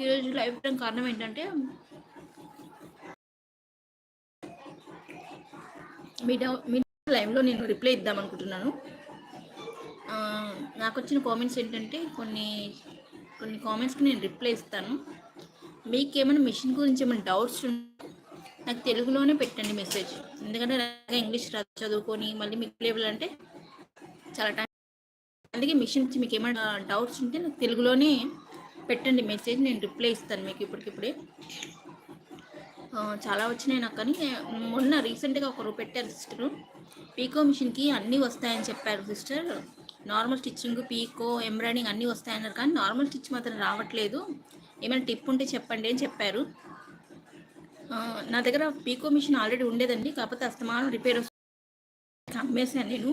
ఈరోజు లైవ్ ఇవ్వడం కారణం ఏంటంటే మీ డౌ- మీ లైవ్లో నేను రిప్లై ఇద్దాం అనుకుంటున్నాను. నాకు వచ్చిన కామెంట్స్ ఏంటంటే కొన్ని కొన్ని కామెంట్స్కి నేను రిప్లై ఇస్తాను. మీకు ఏమైనా మిషన్ గురించి ఏమైనా డౌట్స్ ఉంటే నాకు తెలుగులోనే పెట్టండి మెసేజ్. ఎందుకంటే నాకు ఇంగ్లీష్ చదువుకొని మళ్ళీ మీకు లేవల్ అంటే చాలా టైం అందుకే మిషన్ గురించి మీకు ఏమైనా డౌట్స్ ఉంటే నాకు తెలుగులోనే పెట్టండి మెసేజ్ నేను రిప్లై ఇస్తాను మీకు ఇప్పటికిప్పుడే. చాలా వచ్చినాయి నాకు కానీ మొన్న రీసెంట్గా ఒకరు పెట్టారు సిస్టరు. పీకో మిషన్కి అన్నీ వస్తాయని చెప్పారు sister. Normal stitching picot embroidering అన్నీ వస్తాయన్నారు కానీ నార్మల్ స్టిచ్ మాత్రం రావట్లేదు. ఏమైనా టిప్ ఉంటే చెప్పండి అని చెప్పారు. నా దగ్గర పీకో మిషన్ ఆల్రెడీ ఉండేదండి కాకపోతే అస్తమానం రిపేర్ వస్తుంది. అమ్మేశాను నేను.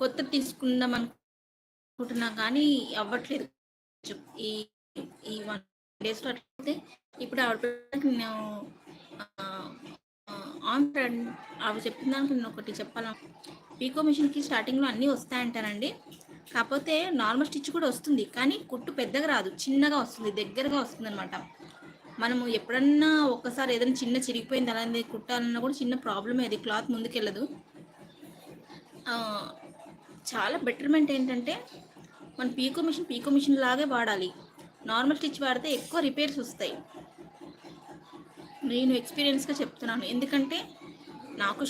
కొత్త తీసుకుందాం అనుకుంటున్నా కానీ అవ్వట్లేదు. ఈ ఈ వన్ డేస్లో అట్లయితే ఇప్పుడు ఆవిడ నేను ఆన్ ఆవిడ చెప్పిన దానికి నేను ఒకటి చెప్పాలా? పీకో మిషన్కి స్టార్టింగ్లో అన్నీ వస్తాయంటానండి. కాకపోతే నార్మల్ స్టిచ్ కూడా వస్తుంది కానీ కుట్టు పెద్దగా రాదు చిన్నగా వస్తుంది దగ్గరగా వస్తుంది అనమాట మనము ఎప్పుడన్నా ఒక్కసారి ఏదైనా చిన్న చిరిగిపోయింది అలాంటి కుట్టాలన్నా కూడా చిన్న ప్రాబ్లమే అది క్లాత్ ముందుకెళ్ళదు. చాలా బెటర్మెంట్ ఏంటంటే మన పీకో మిషన్ పీకో మిషన్ లాగే వాడాలి. నార్మల్ స్టిచ్ వాడితే ఎక్కువ రిపేర్స్ వస్తాయి. నేను ఎక్స్పీరియన్స్గా చెప్తున్నాను. ఎందుకంటే నాకు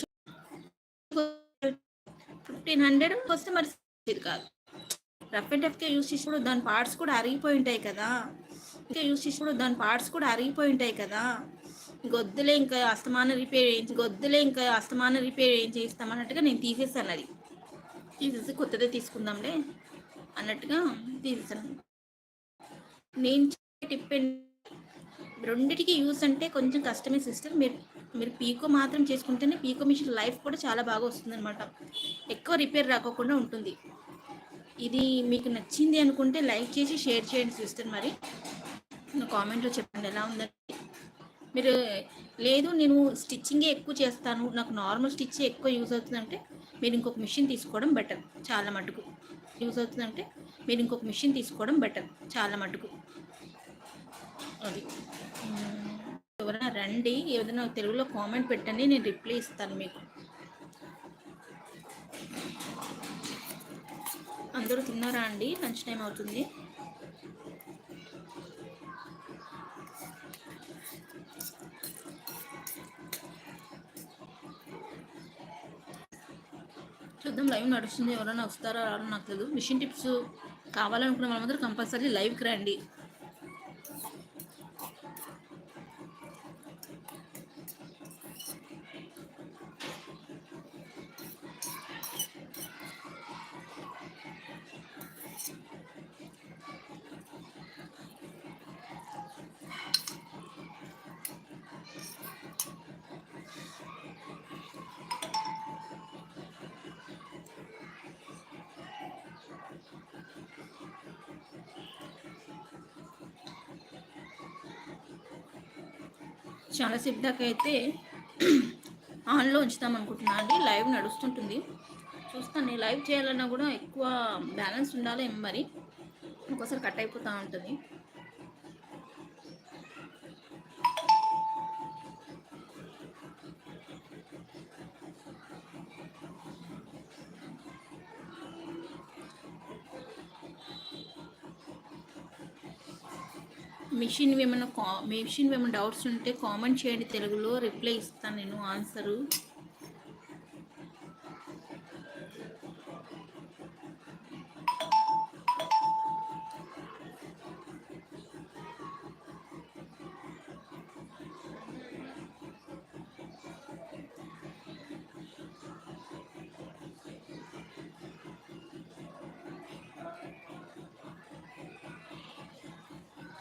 ఫిఫ్టీన్ హండ్రెడ్ వస్తే మరి కాదు. రఫ్ అండ్ టఫ్గా యూస్ చేసినప్పుడు దాని పార్ట్స్ కూడా అరిగిపోయి ఉంటాయి కదా. ఇంకా యూస్ చేసినప్పుడు దాని పార్ట్స్ కూడా అరిగిపోయి ఉంటాయి కదా. గొద్దులే ఇంకా అస్తమాన రిపేర్ చేయించి గొద్దులే ఇంకా అస్తమాన రిపేర్ ఏం చేస్తామన్నట్టుగా నేను తీసేసాను అది. తీసేసి కొత్తదే తీసుకుందాంలే అన్నట్టుగా తీసేసాను నేను టిప్ రెండిటికి యూస్ అంటే కొంచెం కష్టమే సిస్టర్ మీరు మీరు పీకో మాత్రం చేసుకుంటేనే పీకో మిషన్ లైఫ్ కూడా చాలా బాగా వస్తుందన్నమాట. ఎక్కువ రిపేర్ రాకోకుండా ఉంటుంది. ఇది మీకు నచ్చింది అనుకుంటే లైక్ చేసి షేర్ చేయండి సిస్టర్ మరి. నా కామెంట్లో చెప్పండి ఎలా ఉందండి మీరు లేదు నేను స్టిచ్చింగే ఎక్కువ చేస్తాను నాకు నార్మల్ స్టిచ్ ఎక్కువ యూజ్ అవుతుందంటే మీరు ఇంకొక మిషన్ తీసుకోవడం బెటర్ చాలా మటుకు. యూజ్ అవుతుందంటే మీరు ఇంకొక మిషన్ తీసుకోవడం బెటర్ చాలా మటుకు. అది. ఎవరైనా రండి ఏదైనా తెలుగులో కామెంట్ పెట్టండి నేను రిప్లై ఇస్తాను మీకు. అందరూ తిన్నారా అండి? లంచ్ టైం అవుతుంది. చూద్దాం లైవ్ నడుస్తుంది. ఎవరైనా వస్తారో రారో నాకు తెలియదు మిషన్ టిప్స్ కావాలనుకున్న వాళ్ళందరూ కంపల్సరీ లైవ్కి రండి. చాలాసేపు దాకా అయితే ఆన్లో ఉంచుతాం అనుకుంటున్నాను అండి. లైవ్ నడుస్తుంటుంది. చూస్తాను లైవ్ చేయాలన్నా కూడా ఎక్కువ బ్యాలెన్స్ ఉండాలి మరి. ఒక్కోసారి కట్ అయిపోతూ ఉంటుంది. మిషన్ ఏమైనా కా మిషన్ ఏమైనా డౌట్స్ ఉంటే కామెంట్ చేయండి తెలుగులో. రిప్లై ఇస్తాను నేను ఆన్సరు.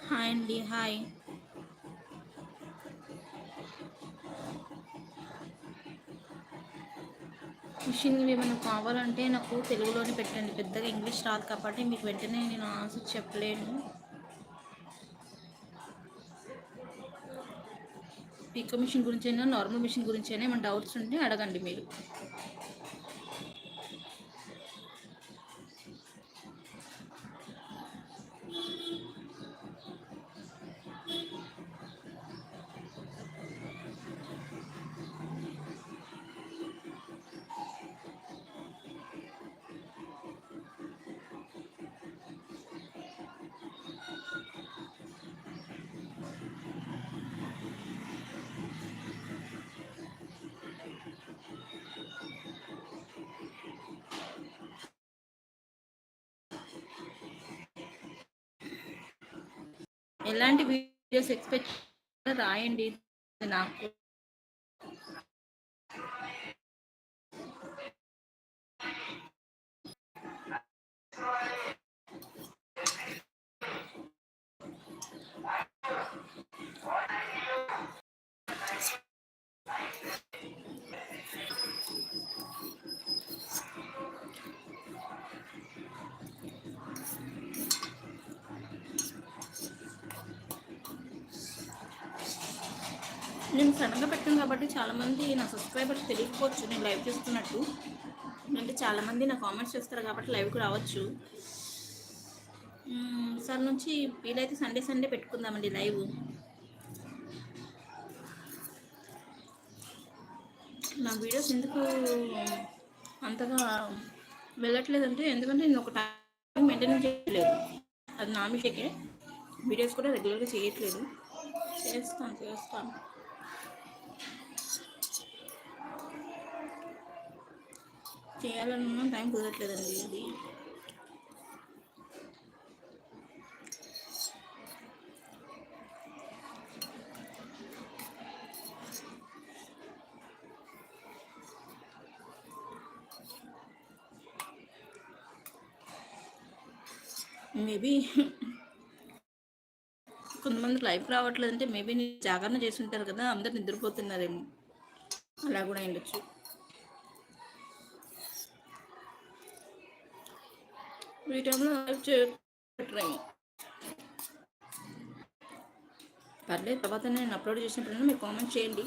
హాయ్ అండి హాయ్. మిషన్ ఏమైనా కావాలంటే నాకు తెలుగులోనే పెట్టండి. పెద్దగా ఇంగ్లీష్ రాదు కాబట్టి మీకు వెంటనే నేను ఆన్సర్ చెప్పలేను. పీకో మిషన్ గురించి అయినా నార్మల్ మిషన్ గురించి అయినా ఏమైనా డౌట్స్ ఉంటే అడగండి మీరు. ఎలాంటి వీడియోస్ ఎక్స్పెక్ట్ రాయండి. నాకు నేను సడన్గా పెట్టాను కాబట్టి చాలామంది నా సబ్స్క్రైబర్స్ తెలియకపోవచ్చు నేను లైవ్ చేస్తున్నట్టు. అంటే చాలామంది నా కామెంట్స్ చేస్తారు కాబట్టి లైవ్కి రావచ్చు. సార్ నుంచి వీలైతే సండే సండే పెట్టుకుందామండి లైవ్. నా వీడియోస్ ఎందుకు అంతగా వెళ్ళట్లేదంటే ఎందుకంటే నేను ఒక టైం మెయింటైన్ చేయట్లేదు అది నా మిస్టేకే. వీడియోస్ కూడా రెగ్యులర్గా చేయట్లేదు. చేస్తాను చేస్తాను. చేయాలన్న టైం కుదరట్లేదండి. అది మేబీ కొంతమంది లైఫ్ రావట్లేదంటే మేబీ నేను జాగరణ చేసి ఉంటారు కదా అందరు నిద్రపోతున్నారేమో. అలా కూడా ఉండొచ్చు ఈ టైంలో లైవ్ చేయట్రేమో పర్లేదు తర్వాత నేను అప్లోడ్ చేసినప్పుడు మీరు కామెంట్ చేయండి.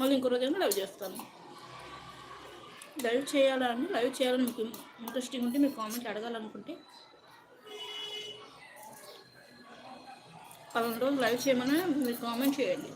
మళ్ళీ ఇంకో రోజు లైవ్ చేస్తాను. లైవ్ చేయాలని లైవ్ చేయాలని మీకు ఇంట్రెస్టింగ్ ఉంటే మీరు కామెంట్ అడగాలనుకుంటే. పలానా రోజు లైవ్ చేయమని మీరు కామెంట్ చేయండి.